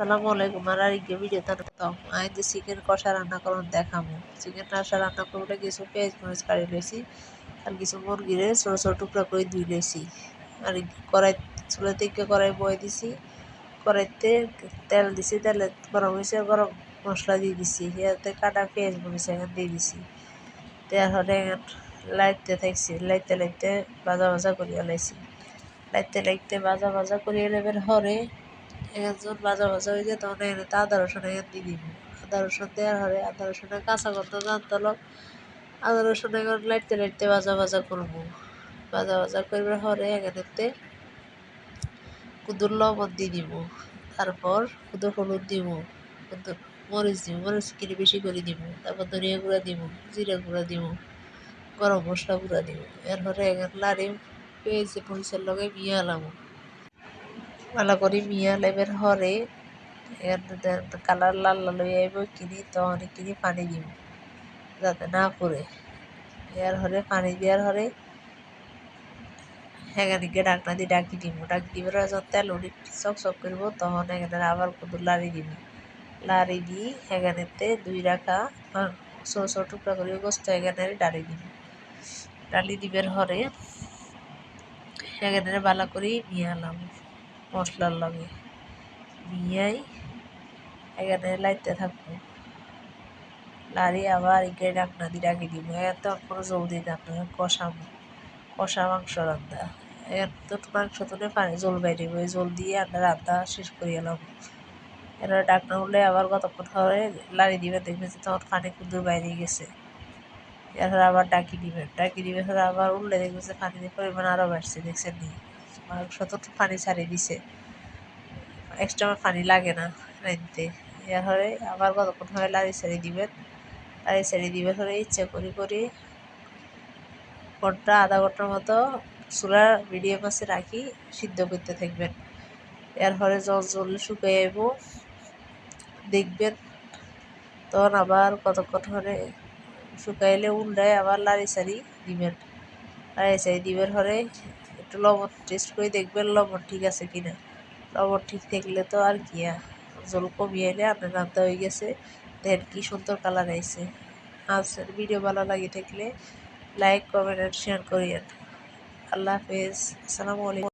আসসালামু আলাইকুম। আর আর আরেকটি ভিডিও তাম আই যে চিকেন কষা রান্না করুন দেখামু চিকেন কষা রান্না করলে কিছু পেঁয়াজ মরিচ কাটি লইছি আর কিছু মুরগিরে ছোট ছোট টুকরা করে ধুই লইছি। আর কড়াই চুলা থেকে কড়াই বয়ে দিছি। কড়াইতে তেল দিছি, তেলে গরম হয়েছে গরম মশলা দিয়ে দিছি। ইয়াতে কাটা পেঁয়াজ মরিচ এখানে দিয়ে দিছি। হলে লাইটতে থাকছি লাইতে লাইতে ভাজা ভাজা করিয়া লাইছি। লাইতে লাইতে ভাজা ভাজা করিয়া নেবেন হরে একজন ভাজা ভাজা হয়ে যায় তখন এখানে আদা রসুন এখানে দিয়ে দিব। আদা রসুন দেওয়ার হরে আদা রসুনের কাঁচা গন্ধ জানতে হলো। আদা রসুন এখন লাইটতে লাইটতে ভাজা ভাজা করব। ভাজা ভাজা করবার হরে এখানেতে কুদুর লবণ দিয়ে দিব। তারপর কুদুর হলুদ দিব, কুদুর মরিচ দিব, মরিচ কিনে বেশি করে দিব। তারপর ধনিয়া গুঁড়া দিব, জিরা গুঁড়া দিব, গরম মশলা গুঁড়া দিব। এরপরে এখানে লাড়ি পেঁয়াজ, মরিচের লগে মিয়া লাগাবো ভালো করে, মিয়া লেবের হরে কালার লাল লাল হয়ে আইব, কিনি তখন কিনি পানি দিব যাতে না পড়ে। এর হরে পানি দেওয়ার হরে এখানে ডাকনা দিয়ে ডাকি দিব ডাকি দিবার যখন তেল উঠি, চক চক করব তখন এখানে আবার কত লাড়ি দিব লাড়ি দিয়ে এখানেতে দুই রাখা ছোট ছোট টুকরা করে গোস্ত এখানে ডালি দিব ডালি দিবের হরে এখানে বালা করে মিয়ালাম মশলার লগে মিয়াই এখানে লাইতে থাকব। লাড়ি আবার একে ডাকনা দিয়ে ডাকি দিব। এত কোনো জল দিই না কষাবো কষা মাংস রান্না। এর তো মাংস তুলে পানি জল বাইরে ওই জল দিয়ে আমরা রান্না শেষ করে এলাম এরা ডাকনা উঠলে আবার কতক্ষণ ধরে লাড়ি দিবে দেখবে যে তখন পানি কুদুর বাইরে গেছে। এরপর আবার ডাকি দিবেন ডাকি দিবে আবার উঠলে দেখবে যে পানির পরিমাণ আরও বাড়ছে, দেখছেন নি? মাংস তো পানি ছাড়িয়ে দিছে। এক্সট্রা পানি লাগে না রাঁধতে। এরপরে আবার কতক্ষণ হয় লাড়ি ছাড়ি দিবেন? লাড়ি ছাড়ি দিবেন হলে ইচ্ছা করি করি ঘণ্টা, আধা ঘণ্টার মতো চুলার মিডিয়াম আছে রাখি, সিদ্ধ করতে থাকবেন। এর এরপরে জল জল শুকিয়ে আইব। দেখবেন তখন আবার কতক্ষণ ধরে শুকাইলে উল্টায় আবার লাড়ি সারি দিবেন। লাড়ি সারি দিবেন হরে একটু লবণ টেস্ট করে দেখবেন লবণ ঠিক আছে কিনা। লবণ ঠিক থাকলে তো আর কি জল কমিয়ে এলে আপনার রান্না হয়ে গেছে। দেন কি সুন্দর কালার আইছে। আচ্ছা ভিডিও ভালো লাগে থাকলে লাইক কমেন্ট শেয়ার করিয়েন। আল্লাহ হাফেজ। আসসালামু আলাইকুম।